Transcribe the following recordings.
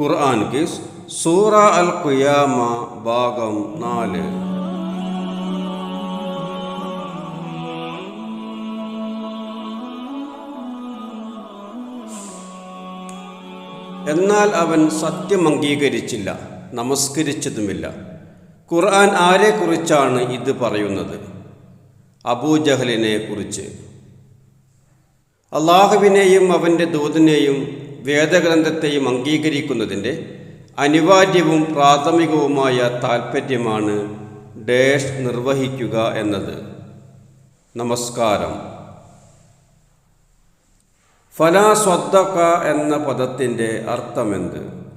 ഖുർആൻ kiss സൂറ അൽ ഖിയാമ ഭാഗം നാല്. എന്നാൽ അവൻ സത്യം അംഗീകരിച്ചില്ല നമസ്കരിച്ചതുമില്ല. ഖുർആൻ ആരെക്കുറിച്ചാണ് ഇത് പറയുന്നത്? അബൂജഹലിനെ കുറിച്ച് അള്ളാഹുവിനെയും അവന്റെ ദൂതനെയും വേദഗ്രന്ഥത്തെയും അംഗീകരിക്കുന്നതിന്റെ അനിവാര്യവും പ്രാഥമികവുമായ താൽപ്പര്യമാണ് ഡേഷ് നിർവഹിക്കുക എന്നത്. നമസ്കാരം. ഫലാ സ്വദ്ദക്ക എന്ന പദത്തിന്റെ അർത്ഥമെന്ത്?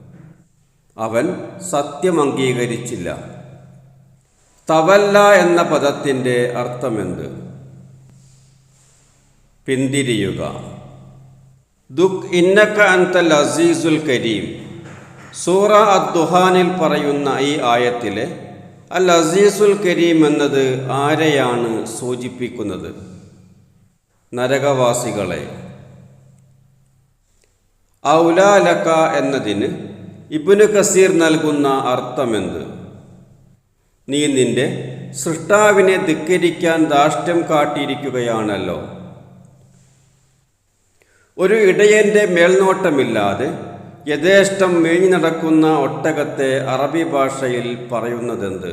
അവൻ സത്യം അംഗീകരിച്ചില്ല. തവല്ല എന്ന പദത്തിന്റെ അർത്ഥമെന്ത്? പിന്തിരിയുക. ദുഃഖ് ഇന്നക്ക അൻതൽ അസീസുൽ കരീം. സൂറ അദ്ദുഹാനിൽ പറയുന്ന ഈ ആയത്തിലെ അൽ അസീസുൽ കരീം എന്നത് ആരെയാണ് സൂചിപ്പിക്കുന്നത്? നരകവാസികളെ. ഔലാലക്ക എന്നതിന് ഇബുന് കസീർ നൽകുന്ന അർത്ഥമെന്ത്? നീ നിന്റെ സൃഷ്ടാവിനെ ധിക്കരിക്കാൻ ദാഷ്ട്യം കാട്ടിയിരിക്കുകയാണല്ലോ. ഒരു ഇടയന്റെ മേൽനോട്ടമില്ലാതെ യഥേഷ്ടം മേഞ്ഞു നടക്കുന്ന ഒട്ടകത്തെ അറബി ഭാഷയിൽ പറയുന്നതെന്ത്?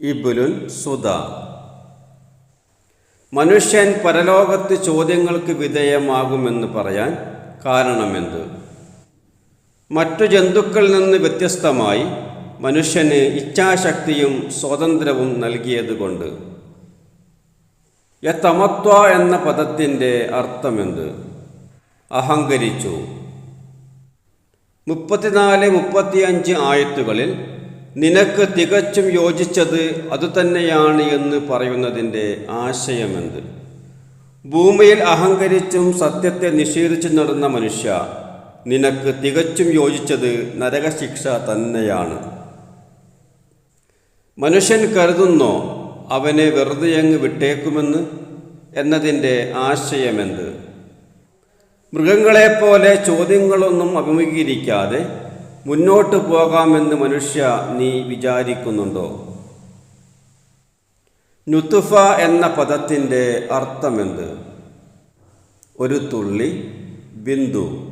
ഇബുലുൻ സുധ മനുഷ്യൻ പരലോകത്ത് ചോദ്യങ്ങൾക്ക് വിധേയമാകുമെന്ന് പറയാൻ കാരണമെന്ത്? മറ്റു ജന്തുക്കളിൽ നിന്ന് വ്യത്യസ്തമായി മനുഷ്യന് ഇച്ഛാശക്തിയും സ്വാതന്ത്ര്യവും നൽകിയതുകൊണ്ട്. യതമത്വ എന്ന പദത്തിന്റെ അർത്ഥമെന്ത്? അഹങ്കരിച്ചു. മുപ്പത്തിനാല് മുപ്പത്തിയഞ്ച് ആയത്തുകളിൽ നിനക്ക് തികച്ചും യോജിച്ചത് അതുതന്നെയാണ് എന്ന് പറയുന്നതിന്റെ ആശയമെന്ത്? ഭൂമിയിൽ അഹങ്കരിച്ചും സത്യത്തെ നിഷേധിച്ചു നടന്ന മനുഷ്യ നിനക്ക് തികച്ചും യോജിച്ചത് നരകശിക്ഷ തന്നെയാണ്. മനുഷ്യൻ കരുതുന്നോ അവനെ വെറുതെ അങ്ങ് വിട്ടേക്കുമെന്ന് എന്നതിന്റെ ആശയമെന്ത്? മൃഗങ്ങളെപ്പോലെ ചോദ്യങ്ങളൊന്നും അഭിമുഖീകരിക്കാതെ മുന്നോട്ട് പോകാമെന്ന് മനുഷ്യ നീ വിചാരിക്കുന്നുണ്ടോ? നുത്തുഫ എന്ന പദത്തിന്റെ അർത്ഥമെന്ത്? ഒരു തുള്ളി ബിന്ദു.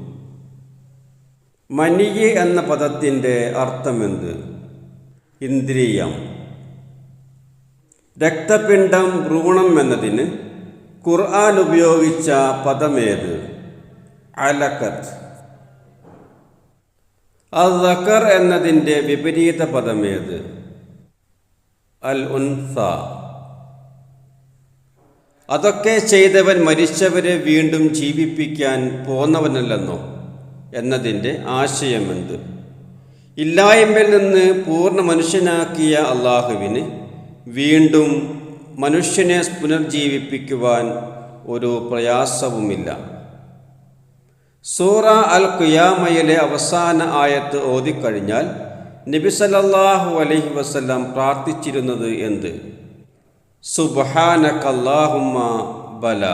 മനിയെ എന്ന പദത്തിന്റെ അർത്ഥമെന്ത്? ഇന്ദ്രിയം. രക്തപിണ്ഡം ഭ്രൂണം എന്നതിന് ഖുർആൻ ഉപയോഗിച്ച പദമേത്? അലക്കത്ത് അസക്കർ എന്നതിന്റെ വിപരീത പദമേത്? അൽ ഉൻസ അതൊക്കെ ചെയ്തവൻ മരിച്ചവരെ വീണ്ടും ജീവിപ്പിക്കാൻ പോന്നവനല്ലെന്നോ? എന്നതിന്റെ ആശയമെന്ത്? ഇല്ലായ്മയിൽ നിന്ന് പൂർണ മനുഷ്യനാക്കിയ അള്ളാഹുവിന് വീണ്ടും മനുഷ്യനെ പുനർജീവിപ്പിക്കുവാൻ ഒരു പ്രയാസവുമില്ല. സൂറ അൽ ഖുയാമയിലെ അവസാന ആയത്ത് ഓതിക്കഴിഞ്ഞാൽ നബിസലല്ലാഹു അലൈഹി വസല്ലം പ്രാർത്ഥിച്ചിരുന്നത് എന്ത്? സുബ്ഹാനക്കല്ലാഹുമ്മ ബല.